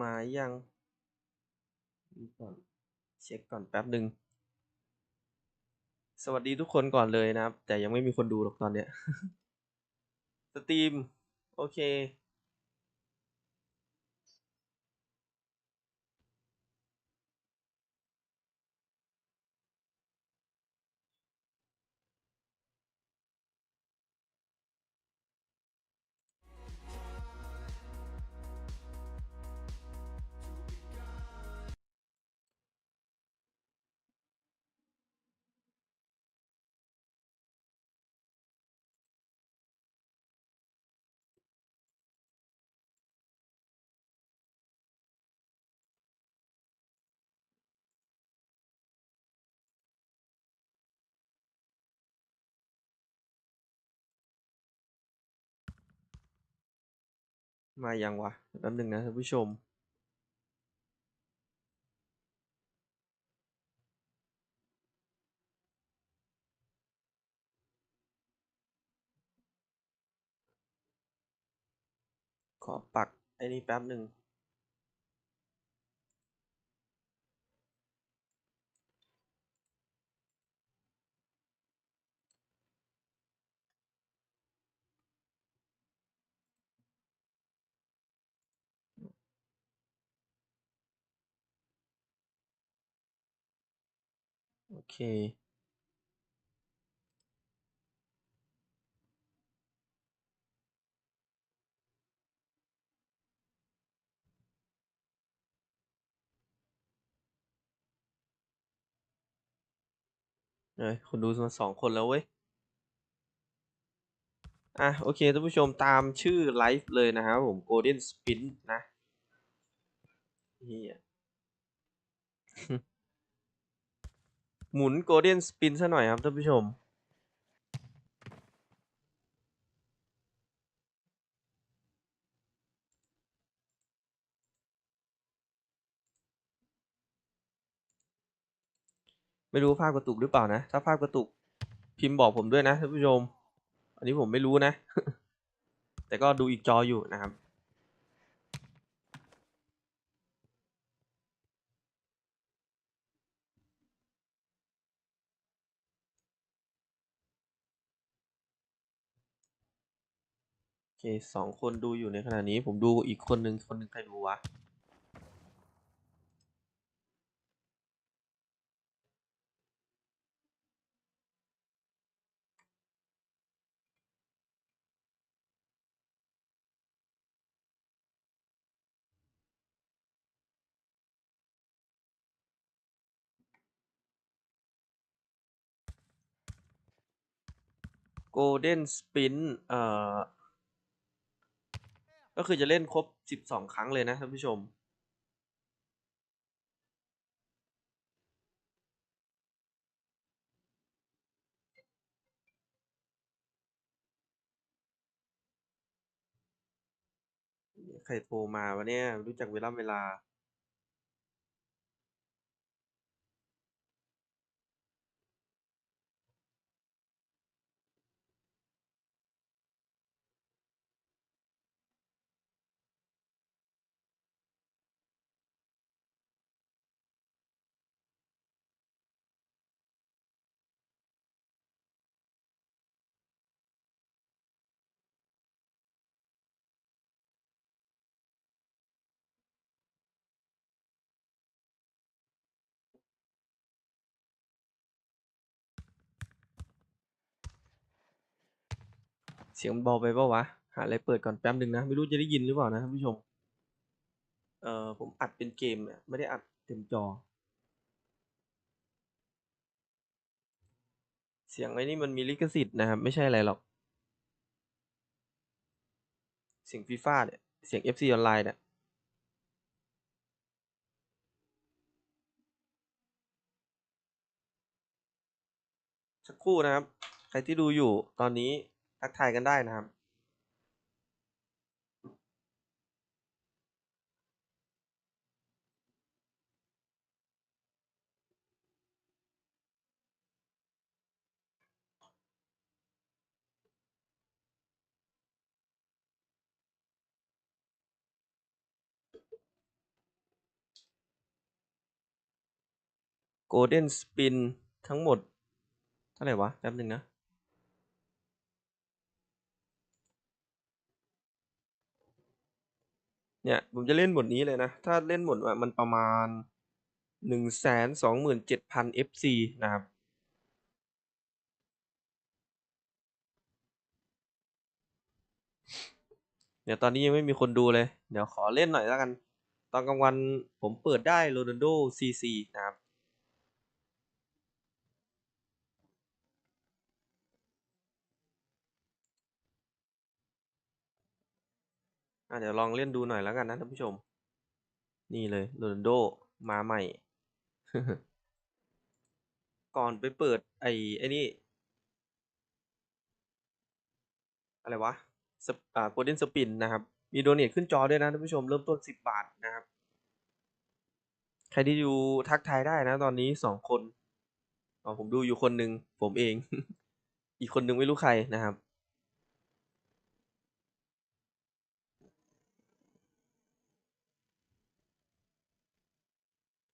มายังดูก่อนเช็คก่อนแป๊บหนึ่งสวัสดีทุกคนก่อนเลยนะครับ แต่ยังไม่มีคนดูหรอกตอนเนี้ย สตรีม โอเค มายังวะแป๊บหนึ่งนะท่านผู้ชม ขอปักไอ้นี่แป๊บหนึ่ง เค เอ้ยคนดูมาสองคนแล้วเว้ย อะ โอเคท่านผู้ชมตามชื่อไลฟ์เลยนะครับผม Golden Spin นะเฮีย หมุน Golden Spin ซะหน่อยครับท่านผู้ชม ไม่รู้ภาพกระตุกหรือเปล่านะ ถ้าภาพกระตุกพิมพ์บอกผมด้วยนะท่านผู้ชม อันนี้ผมไม่รู้นะ แต่ก็ดูอีกจออยู่นะครับ เคสองคนดูอยู่ในขณะนี้ ผมดูอีกคนหนึ่งคนหนึ่งใครดูวะ Golden Spin เอ่อ ก็คือจะเล่นครบสิบสองครั้งเลยนะท่านผู้ชม ใครโทรมาวะเนี่ยรู้จักเวลาเวลา เสียงเบาไปเปล่าวะ หาอะไรเปิดก่อนแป๊บหนึ่งนะ ไม่รู้จะได้ยินหรือเปล่านะท่านผู้ชม เอ่อผมอัดเป็นเกมอะไม่ได้อัดเต็มจอ เสียงไอ้นี่มันมีลิขสิทธิ์นะครับ ไม่ใช่อะไรหรอก เสียงฟีฟ่าเนี่ย เสียง FC ออนไลน์เนี่ยสักครู่นะครับ ใครที่ดูอยู่ตอนนี้ ทักทายกันได้นะครับ โกลเด้นสปินทั้งหมด เท่าไหร่วะ แป๊บนึ่งนะ เนี่ยผมจะเล่นหมดนี้เลยนะ ถ้าเล่นหมดมันประมาณหนึ่งแสนสองหมื่นเจ็ดพัน FC นะครับ เดี๋ยวตอนนี้ยังไม่มีคนดูเลย เดี๋ยวขอเล่นหน่อยแล้วกัน ตอนกลางวันผมเปิดได้โรนัลโดซีซีนะครับ อะเดี๋ยวลองเล่นดูหน่อยแล้วกันนะท่านผู้ชม นี่เลยโรนัลโดมาใหม่ ก่อนไปเปิดไอ้ไอ้นี่ อะไรวะสปอ่าโกลเด้นสปินนะครับ มีโดเนทขึ้นจอด้วยนะท่านผู้ชมเริ่มต้นสิบบาทนะครับ ใครที่ดูทักทายได้นะตอนนี้สองคนอ๋อผมดูอยู่คนหนึ่งผมเอง อีกคนหนึ่งไม่รู้ใครนะครับ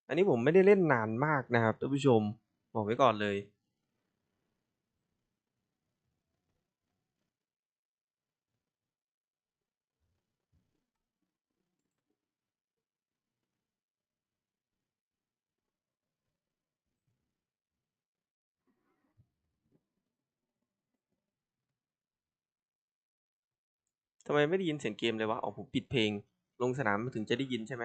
อันนี้ผมไม่ได้เล่นนานมากนะครับท่านผู้ชมบอกไว้ก่อนเลย ทำไมไม่ได้ยินเสียงเกมเลยวะอ๋อผมปิดเพลง ลงสนามมันถึงจะได้ยินใช่ไหม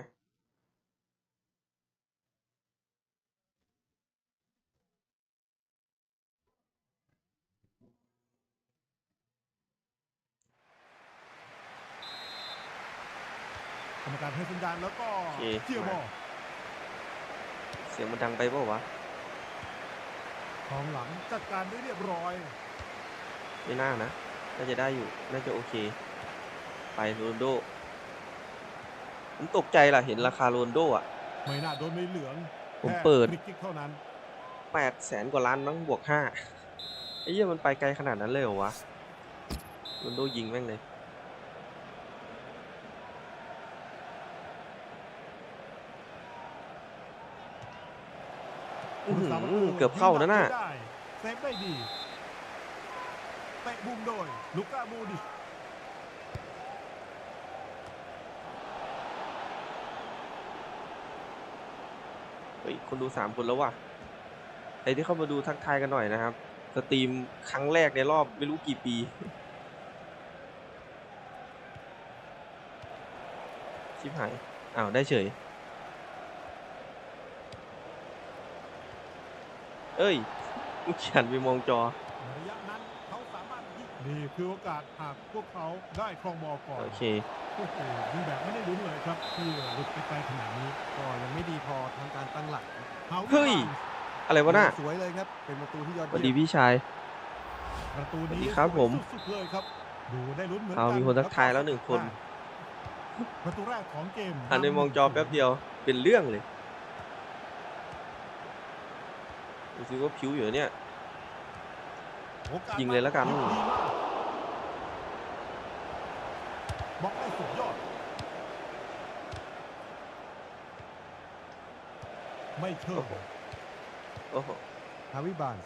กรรมการ ให้สัญญาณแล้วก็โอเคเจียบอลเสียงมันดังไปเปล่าวะของหลังจัดการได้เรียบร้อยไม่น่านะ น่าจะได้อยู่ น่าจะโอเค ไปโรนลโดผมตกใจล่ะ เห็นราคาโรนลโดอะ ไม่น่าโดนไม่เหลือง ผมแค่เปิดฟรีคิกเท่านั้นแปดแสนกว่าล้านมั้งบวกห้าไอ้เหี้ยมันไปไกลขนาดนั้นเลยเหรอวะโรนลโดยิงแม่งเลย อื้อหือผู้รักษาประตูเกือบเข้านะน่ะยิงได้เซฟได้ดีเตะบุมโดยลูก้าโมดิชเฮ้ยคนดูสามคนแล้วว่ะใครที่เข้ามาดูทักทายกันหน่อยนะครับ สตรีมครั้งแรกในรอบไม่รู้กี่ปี ชิบหาย อ้าว ได้เฉย เอ้ยมึงเขียนไปมองจอระยะนั้นเขาสามารถยิงนี่คือโอกาสหากพวกเขาได้ครองบอลก่อน โอเคโอ้โหยิงแบบไม่ได้ลุ้นเลยครับที่หลุดไปไกลขนาดนี้ก็ยังไม่ดีพอทำการตั้งหลักครับฮาวิเฮ้ยบาร์นอะไรวะน่ะสวยเลยครับเป็นประตูที่ยอดสวัสดีเยี่ยมพี่ชายประตูสวัสนี้ดีครับผมสุดๆเลยครับดูได้ลุ้นเหมือนเอากันมีคนทักทายแล้วหนึ่งคนประตูแรกของเกมหันไปมองจอแป๊บเดียวเป็นเรื่องเลย ดูสิว่าผิวอยู่เนี่ยโอกาสยิงเลยแล้วกันดีมากบล็อกได้สุดยอด ไม่เชื่อโอ้โหฮาวิบานส์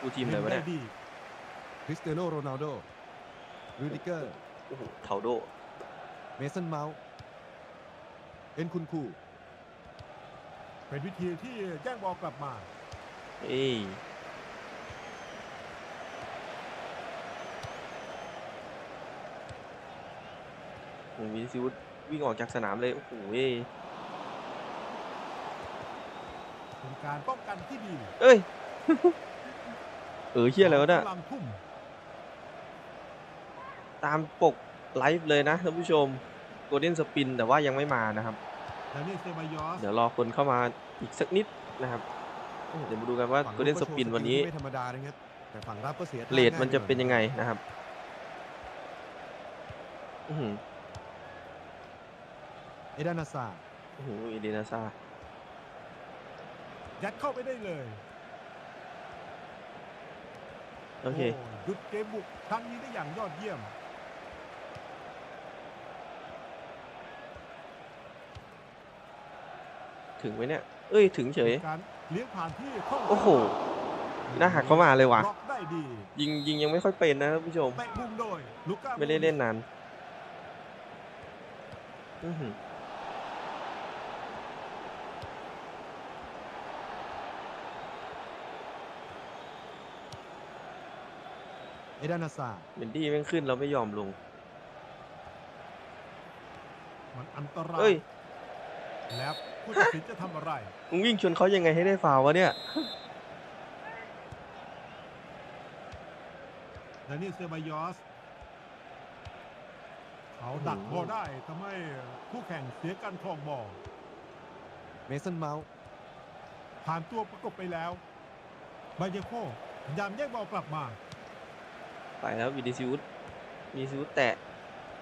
กูทีมอะไรวะเนี่ยได้ดีคริสเตียโนโรนัลโดรูดิเกอร์โอ้โหเทาโด เมสันเมาส์เอ็นคุนคูเป็นวิธีที่แจ้งบอลกลับมาเอ้ยโอ้โหวินิซิวุสวิ่งออกจากสนามเลยโอ้โหเอ้ยเป็นการป้องกันที่ดี เอ้ย เออเฮียอะไรวะเนี่ยกำลังทุ่มตามปก ไลฟ์เลยนะท่านผู้ชมโกลเด้นสปินแต่ว่ายังไม่มานะครับแล้วนี่เซบายอสเดี๋ยวรอคนเข้ามาอีกสักนิดนะครับ เดี๋ยวมาดูกันว่าฝั่งโกลเด้นรุสก็โชปินสวันกิลนี้ที่ไม่ธรรมดานะครับแต่ฝั่งรับก็เสียท่าเรทมันจะง่ายเป็นหอยังไงนะครับอือหือเอดานาซาอื้อหือเอเดนาซายัดเข้าไปได้เลย โอเคหยุดเกมบุกครั้งนี้ได้อย่างยอดเยี่ยม ถึงไหมเนี่ย เอ้ยถึงเฉย การเลี้ยงผ่านที่คล่องโอ้โหน่าหักเข้ามาเลยว่ะ บล็อกได้ดียิงยิงยังไม่ค่อยเป็นนะท่านผู้ชม เตะมุมโดยลูก้าไม่ได้เล่นนานอื้อหือเอดานาซาเมนดี้แม่งขึ้นเราไม่ยอมลง มันอันตราเอ้ยย แล้วผู้ตัดสินจะทำอะไร มึงวิ่งชนเขายังไงให้ได้ฟาวล์วะเนี่ยดานิเซบายอส เขาดักบอลได้ทำให้คู่แข่งเสียการครองบอลเมสันเมาส์ผ่านตัวประกบไปแล้วบายโคพยายามแยกบอลกลับมาไปแล้ววินิซิอุสวินิซิอุสแตะ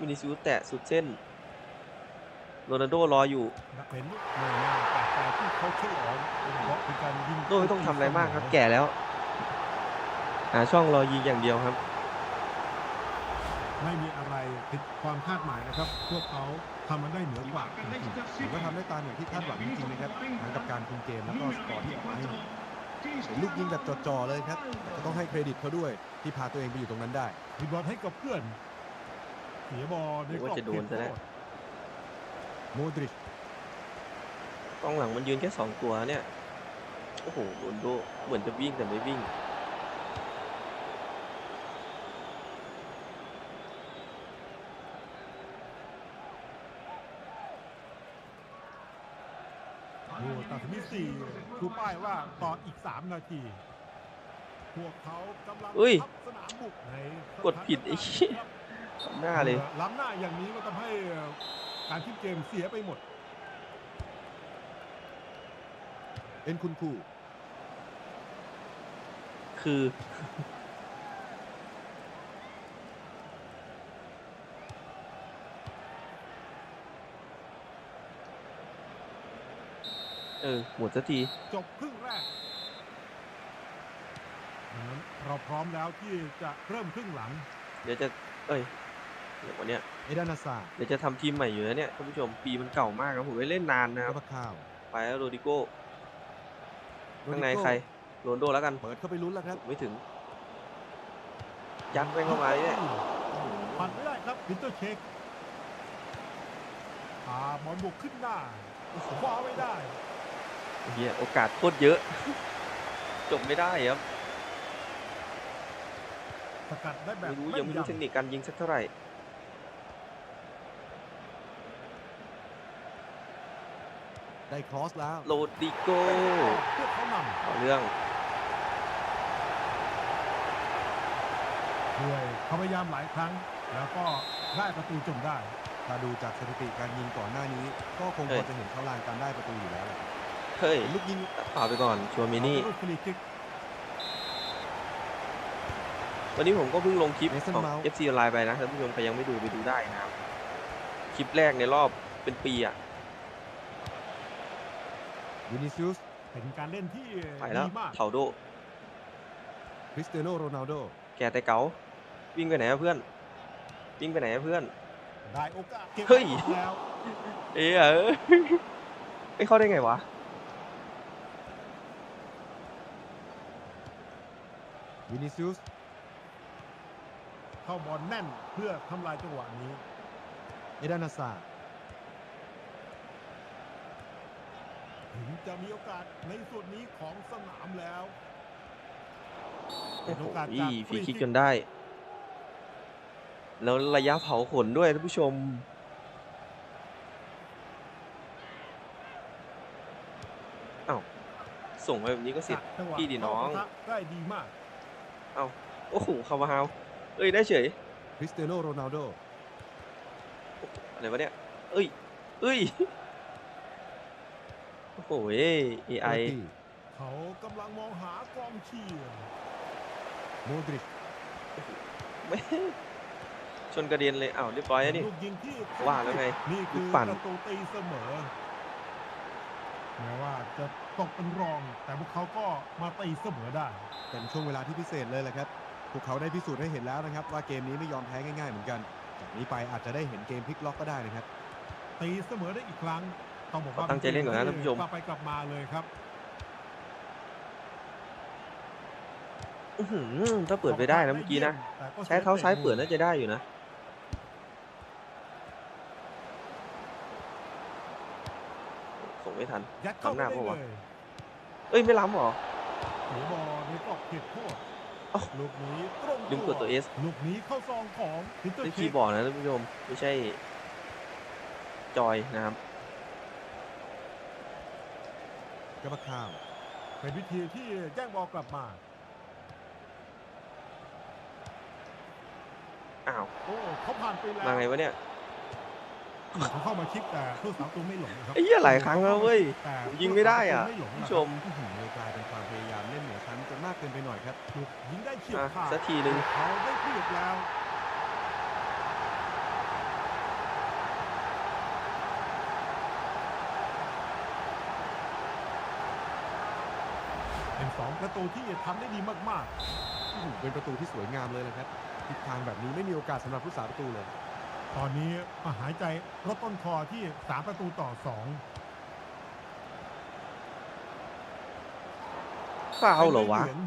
วินิซิอุสแตะสุดเส้น โรนัลโดรออยู่เป็นหน่วยงานแต่แต่ที่เขาฉลองเพราะเป็นการยิงโดไม่ต้องทำอะไรมากครับ แก่แล้วหาช่องรอยิงอย่างเดียวครับ ไม่มีอะไรผิดความคาดหมายนะครับ พวกเขาทำมันได้เหนือกว่าจริงๆถือว่าทำได้ตามอย่างที่คาดหวังจริงๆนะครับทั้งกับการคุมเกมแล้วก็สกอร์ที่ออกมาให้เห็นเห็นลูกยิงแบบจ่อๆเลยครับแต่ต้องให้เครดิตเขาด้วยที่พาตัวเองไปอยู่ตรงนั้นได้ มีบอลให้กับเพื่อนเสียบอลในกรอบว่าจะโดนซะแล้วเขต โมดริชกองหลังมันยืนแค่สองตัวเนี่ย โอ้โหโรนลโดเหมือนจะวิ่งแต่ไม่วิ่งดูตัดที่สี่ดูป้ายว่าต่ออีก 3 นาที พวกเขากำลังอุ้ย ทับสนามบุกในกดผิดไอ้เหี้ย หน้าเลย ล้ำหน้าอย่างนี้มันทำให้ การทิ้งเกมเสียไปหมด เอ็นคุณคูคือ เออ หมดสักที จบครึ่งแรกดังนั้นเราพร้อมแล้วที่จะเริ่มครึ่งหลัง เดี๋ยวจะ เอ้ยเดี๋ยววันเนี้ย เอดานาซาเดี๋ยวจะทำทีมใหม่อยู่แล้วเนี่ยท่านผู้ชมปีมันเก่ามากครับผมไม่เล่นนานนะคกรับระข้าวไปแล้วโรดิโก้ข้างในใครโรนลโดแล้วกันเปิดเข้าไปลุ้นแล้วครับไม่ถึงยัดไปเข้ามาเนี่ยผ่านไม่ได้ครับวินเตอร์เช็คพาบอลบุกขึ้นหน้าคว้าไม่ได้เฮียโอกาสโคตรเยอะ จบไม่ได้ครับสกัดได้แบบไม่รู้แม่ยังไม่รู้เทคนิคการยิงสักเท่าไหร่ ได้ครอสแล้วโรดิโก้เพื่อเขานเอาเรื่องำด้วยเขาพยายามหลายครั้ง แล้วก็ได้ประตูจนได้ ถ้าดูจากสถิติการยิงก่อนหน้านี้ ก็คงเอ้พอยจะเห็นเขาลางการได้ประตูอยู่แล้วแหละเฮ้ยเห็นลูกยิงตัดฝ่าไปก่อนชัวร์มินี่ลูกฟรีคิกวันนี้ผมก็เพิ่งลงคลิป Mason ของ Mount FC ออนไลน์ไปนะท่านผู้ชมใครยังไม่ดูไปดูได้นะครับ คลิปแรกในรอบเป็นปีอะ วินิซิอุสเป็นการเล่นที่ไปแล้วดีมากเถาโดคริสเตียโนโรนัลโดแกแต่เก๋าวิ่งไปไหนอะเพื่อน วิ่งไปไหนอะเพื่อน ได้โอกาสเก็บเฮ้ย แล้วเอ้ยเออไม่เข้าได้ไงวะวินิซิอุสเข้าบอลแน่นเพื่อทำลายจังหวะนี้ เอดานาซา ถึงจะมีโอกาสในส่วนนี้ของสนามแล้วโอ้โหโอกาสอีจากฟรี free คิก kick จนได้ แล้วระยะเผาขนด้วยท่านผู้ชม เอ้า ส่งไปแบบนี้ก็เสร็จจังหวะพี่ดิน้องเข้าปะทะได้ดีมาก เอ้า โอ้โหคาร์วาฮาวเอ้ย ได้เฉยคริสเตียโนโรนัลโดอะไรวะเนี่ย เอ้ย เอ้ย โอ้โหเอ้ย AI ตี้เขากำลังมองหากองเชียร์โมดริชไม่ชนกระเด็นเลยอ้าวเรียบร้อยแล้วนี่ลูกยิงที่ว่าแล้วไงนี่คือลูกปั่นประตูตีเสมอแม้ว่าจะตกเป็นรอง แต่พวกเขาก็มาตีเสมอได้เป็นช่วงเวลาที่พิเศษเลยแหละครับพวกเขาได้พิสูจน์ให้เห็นแล้วนะครับ ว่าเกมนี้ไม่ยอมแพ้ง่ายๆเหมือนกันจากนี้ไปอาจจะได้เห็นเกมพลิกล็อกก็ได้นะครับตีเสมอได้อีกครั้ง ตต้องบอกว่าตั้งใจเล่นก่อนนะท่านผู้ชมกลับไปกลับมาเลยครับอื้อหือถ้าเปิดไปได้นะเมื่อกี้นะแต่ก็ใช้เท้าซ้ายเปิดน่าจะได้อยู่นะส่งไม่ทันยัดเข้าล้ำหน้าไปได้ปะวะเลยเอ้ยไม่ล้ำเหรอเสียบอลในกรอบเขตโทษเอ้าลูกนี้ตรงลืมกดตัว S ลูกนี้เข้าซองของพิเตอเป็นร์คีย์บอร์ดนะท่านผู้ชมไม่ใช่จอยนะครับ กระบะข้ามเป็นวิธีที่แย่งบอลกลับมาอ้าวโอ้เขาผ่านไปแล้วมาไงวะเนี่ยเขาเข้ามาชิดแต่ผู้สาวตัวไม่หลงนะครับไอ้เหี้ยหลายครั้งแล้วเว้ยแต่ยิงไม่ได้อะผู้สาวตัวไม่หลงผู้นะชครับมอื้อหือเลยกลายเป็นความพยายามเล่นเหนือชั้นจนมากเกินไปหน่อยครับลูกยิงได้เฉียบอะขาดสักทีหนึ่งเขาได้เปรียบแล้ว เป็นสองประตูที่ทำได้ดีมากอื้อหือเป็นประตูที่สวยงามเลยนะครับทิศทางแบบนี้ไม่มีโอกาสสำหรับผู้สาประตูเลยๆตอนนี้มาหายใจรถต้นคอที่ 3 ประตูต่อ 2 ฟาวเหรอวะป็นใบหลืง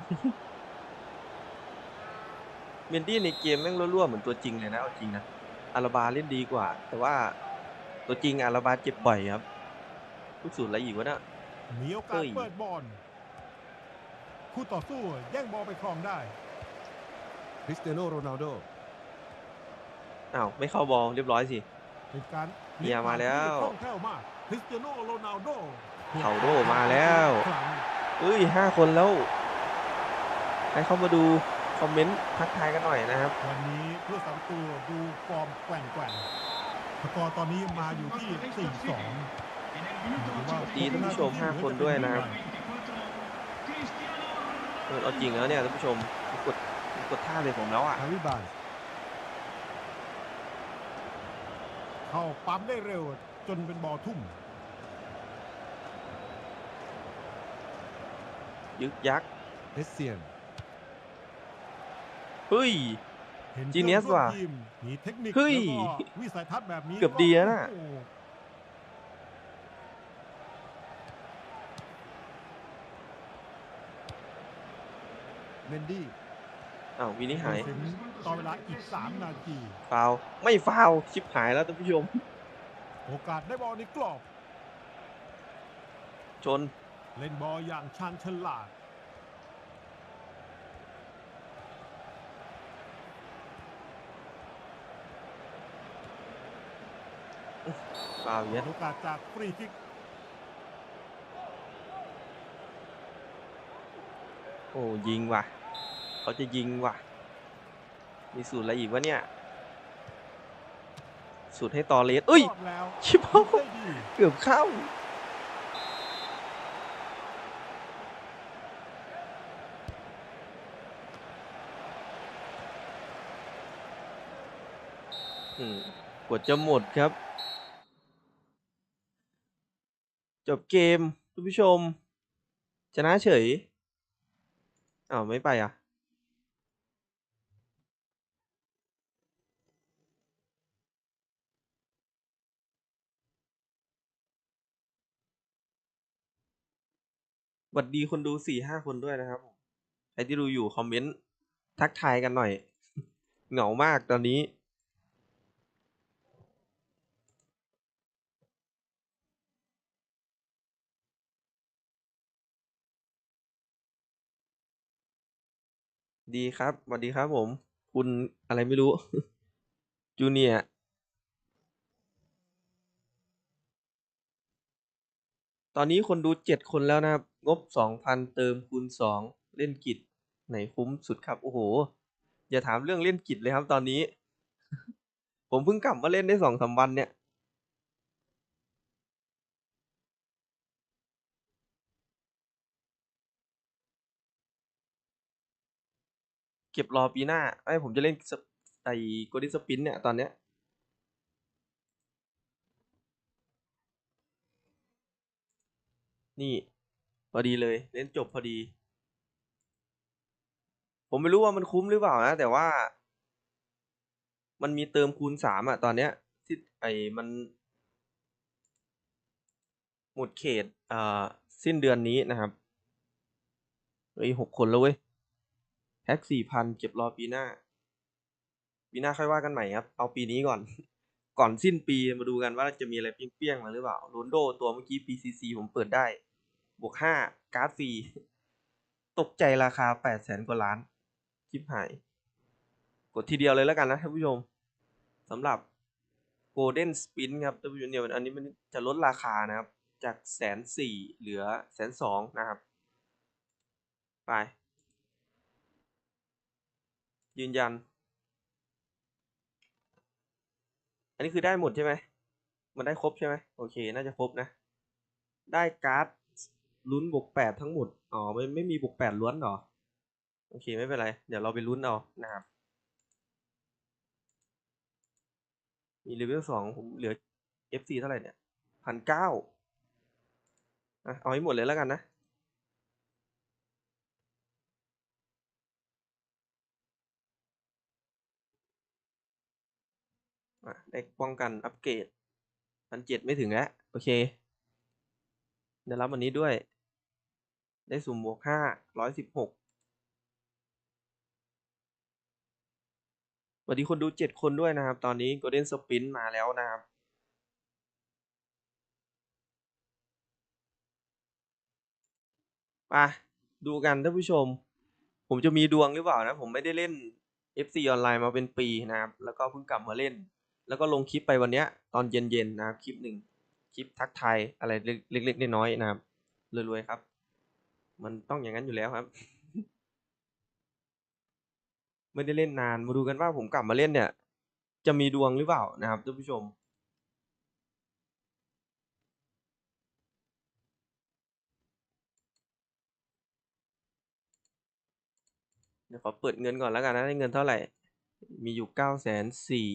เมนดี้ในเกมแม่งรั่วๆเหมือนตัวจริงเลยนะเอาจริงนะอาราบาเล่นดีกว่า แต่ว่าตัวจริงอาราบาเจ็บบ่อยครับลูกสูตรอะไรอีกวะเนี่ย มีโอกาเฮ้สยเปิดบอล คู่ต่อสู้แย่งบอลไปครองได้คริสเตียโนโรนัลโดอ้าว ไม่เข้าบอลเรียบร้อยสิ เป็นการเมียมาแล้ว คล่องแคล่วมากคริสเตียโนโรนัลโดเขาโดมาแล้วครั้งเอ้ยห้าคนแล้ว ให้เข้ามาดู คอมเมนต์ทักทายกันหน่อยนะครับ วันนี้เพื่อสามตัวดูฟอร์มแกว่งแกว่งๆสกอร์ตอนนี้มาอยู่ที่ 4-2 ดีท่านผู้ชมห้าคนด้วยนะครับ เออเอาจริงแล้วเนี่ยท่านผู้ชมกดกดท่าเลยผมแล้วอะ ฮาวิบานเข้าปั๊มได้เร็วจนเป็นบอลทุ่ม ยึกยักเอสเซียนเฮ้ย เห็น Genius เพื่อนร่วมว่ะทีมมีเทคนิคเฮ้ยแล้วก็วิสัยทัศน์แบบนี้เกือบดีแล้วน่ะ โอ้โห เมนดี้อ้าววินิหายถึงต่อเวลาอีก 3 นาทีฟาวล์ไม่ฟาวล์ชิบหายแล้วท่านผู้ชม โอกาสได้บอลในกรอบ ชน เล่นบอลอย่างชาญฉลาด ฟาวล์เยอะโอกาสจากฟรีคิกโอ้ยิงว่ะ เขาจะยิงว่ะ มีสูตรอะไรอีกวะเนี่ย สูตรให้ตอเลสเอ้ยรอดแล้วชิบหายได้ดีเกือบเข้าอืมกดจะหมดครับ จบเกมคุณผู้ชม ชนะเฉยอ้าวไม่ไปอะ วัดดีคนดูสี่ห้าคนด้วยนะครับใครที่ดูอยู่คอมเมนต์ทักทายกันหน่อย เหงามากตอนนี้ดีครับสวัสดีครับผม คุณอะไรไม่รู้ จูเนียตอนนี้คนดูเจ็ดคนแล้วนะครับ งบสองพันเติมคูณสองเล่นกิจไหนคุ้มสุดครับ โอ้โห อย่าถามเรื่องเล่นกิจเลยครับตอนนี้ ผมเพิ่งกลับมาเล่นได้สองสามวันเนี่ยเก็บรอปีหน้าไอ้ผมจะเล่นไอ้โกดิสปินเนี่ยตอนเนี้ยนี่ พอดีเลย เล่นจบพอดี ผมไม่รู้ว่ามันคุ้มหรือเปล่านะ แต่ว่า มันมีเติมคูณสามอะตอนเนี้ย ที่ไอ้มัน หมดเขตเอ่อสิ้นเดือนนี้นะครับเฮ้ยหกคนแล้วเว้ยแพ็กสี่พันเก็บรอปีหน้า ปีหน้าค่อยว่ากันใหม่ครับ เอาปีนี้ก่อน ก่อนสิ้นปีมาดูกันว่าจะมีอะไรเปรี้ยงๆมาหรือเปล่าโรนโดตัวเมื่อกี้ PCC ผมเปิดได้ บวกห้าการ์ดฟรีตกใจราคาแปดแสนกว่าล้านชิบหาย กดทีเดียวเลยแล้วกันนะท่านผู้ชมสำหรับ Golden Spin ครับท่านผู้ชมเนี่ยอันนี้มันจะลดราคานะครับ จากแสนสี่เหลือแสนสองนะครับ ไป ยืนยัน อันนี้คือได้หมดใช่ไหมมันได้ครบใช่ไหมโอเค น่าจะครบนะ ได้การ์ด ลุ้นบวกแปดทั้งหมด อ๋อไม่ไม่มีบวกแปดล้วนเหรอ โอเคไม่เป็นไร เดี๋ยวเราไปลุ้นเอานะครับ มีเลเวลสองผมเหลือ FC เท่าไหร่เนี่ยพันเก้าอะเอาให้หมดเลยแล้วกันนะอะได้ป้องกันอัปเกรดพันเจ็ดไม่ถึงแล้ว โอเคได้รับวันนี้ด้วย ได้สุ่มบวกห้าร้อยสิบหกสวัสดีคนดูเจ็ดคนด้วยนะครับ ตอนนี้ Golden Sprint มาแล้วนะครับไปดูกันท่านผู้ชม ผมจะมีดวงหรือเปล่านะ ผมไม่ได้เล่น FC ออนไลน์มาเป็นปีนะครับ แล้วก็เพิ่งกลับมาเล่น แล้วก็ลงคลิปไปวันเนี้ยตอนเย็นๆนะครับ คลิปหนึ่งคลิปทักทายอะไรเล็กๆน้อยๆนะครับรวยๆครับ มันต้องอย่างนั้นอยู่แล้วครับ ไม่ได้เล่นนานมาดูกันว่าผมกลับมาเล่นเนี่ย จะมีดวงหรือเปล่านะครับท่านผู้ชมเดี๋ยวขอเปิดเงินก่อนแล้วกันนะได้เงินเท่าไหร่ มีอยู่เก้าแสนสี่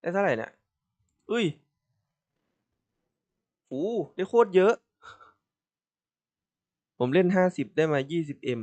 ได้เท่าไหร่เนี่ยอุ้ยโอ้ได้โคตรเยอะ ผมเล่นห้าสิบได้มายี่สิบเอ็ม